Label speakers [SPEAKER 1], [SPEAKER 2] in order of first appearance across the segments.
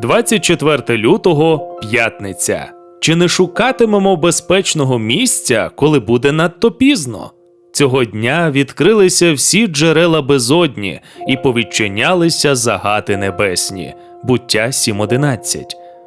[SPEAKER 1] 24 лютого п'ятниця. Чи не шукатимемо безпечного місця, коли буде надто пізно? Цього дня відкрилися всі джерела безодні і повідчинялися загати небесні. Буття 7.11.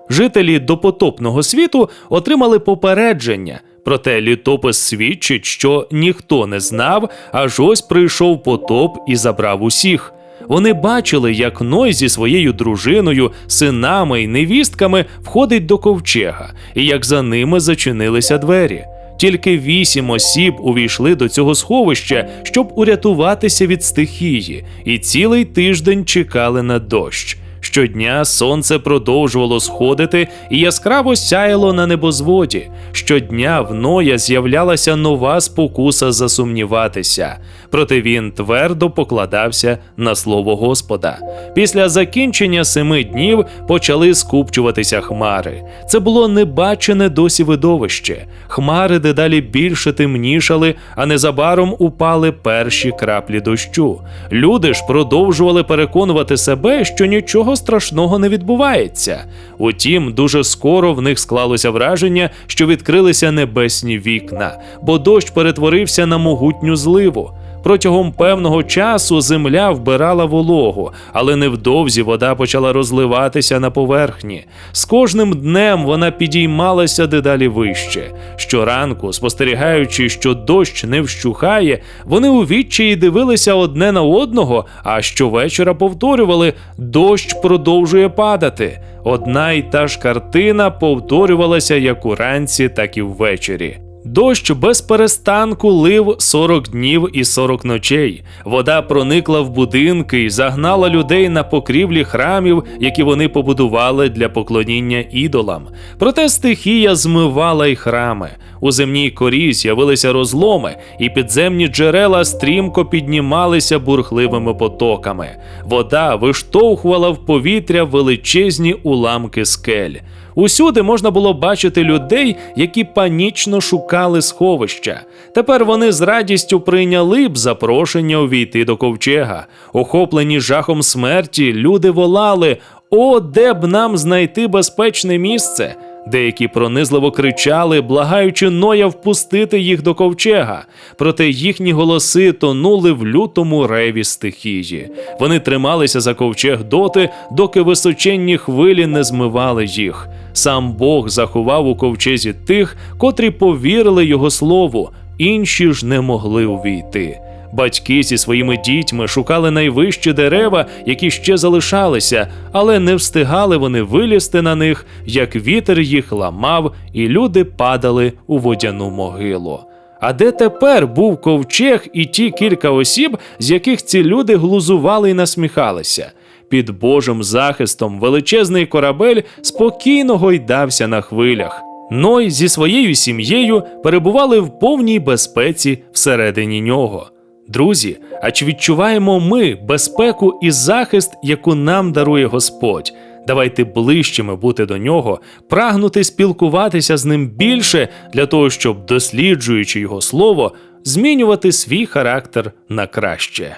[SPEAKER 1] Жителі допотопного світу отримали попередження, проте літопис свідчить, що ніхто не знав, аж ось прийшов потоп і забрав усіх. Вони бачили, як Ной зі своєю дружиною, синами й невістками входить до ковчега, і як за ними зачинилися двері. Тільки вісім осіб увійшли до цього сховища, щоб урятуватися від стихії, і цілий тиждень чекали на дощ. Щодня сонце продовжувало сходити і яскраво сяяло на небозводі. Щодня в Ноя з'являлася нова спокуса засумніватися. Проте він твердо покладався на слово Господа. Після закінчення семи днів почали скупчуватися хмари. Це було небачене досі видовище. Хмари дедалі більше темнішали, а незабаром упали перші краплі дощу. Люди ж продовжували переконувати себе, що нічого страшного не відбувається. Утім, дуже скоро в них склалося враження, що відкрилися небесні вікна, бо дощ перетворився на могутню зливу. Протягом певного часу земля вбирала вологу, але невдовзі вода почала розливатися на поверхні. З кожним днем вона підіймалася дедалі вище. Щоранку, спостерігаючи, що дощ не вщухає, вони у відчаї дивилися одне на одного, а щовечора повторювали: дощ продовжує падати. Одна й та ж картина повторювалася як уранці, так і ввечері. Дощ без перестанку лив 40 днів і 40 ночей. Вода проникла в будинки і загнала людей на покрівлі храмів, які вони побудували для поклоніння ідолам. Проте стихія змивала й храми. У земній корі з'явилися розломи, і підземні джерела стрімко піднімалися бурхливими потоками. Вода виштовхувала в повітря величезні уламки скель. Усюди можна було бачити людей, які панічно шукали сховища. Тепер вони з радістю прийняли б запрошення увійти до ковчега. Охоплені жахом смерті, люди волали: О, де б нам знайти безпечне місце? Деякі пронизливо кричали, благаючи Ноя впустити їх до ковчега. Проте їхні голоси тонули в лютому реві стихії. Вони трималися за ковчег доти, доки височенні хвилі не змивали їх. Сам Бог заховав у ковчезі тих, котрі повірили його слову, інші ж не могли увійти. Батьки зі своїми дітьми шукали найвищі дерева, які ще залишалися, але не встигали вони вилізти на них, як вітер їх ламав, і люди падали у водяну могилу. А де тепер був ковчег і ті кілька осіб, з яких ці люди глузували і насміхалися? Під Божим захистом величезний корабель спокійно гойдався на хвилях. Ной зі своєю сім'єю перебували в повній безпеці всередині нього. Друзі, а чи відчуваємо ми безпеку і захист, яку нам дарує Господь? Давайте ближчими бути до нього, прагнути спілкуватися з ним більше для того, щоб, досліджуючи його слово, змінювати свій характер на краще.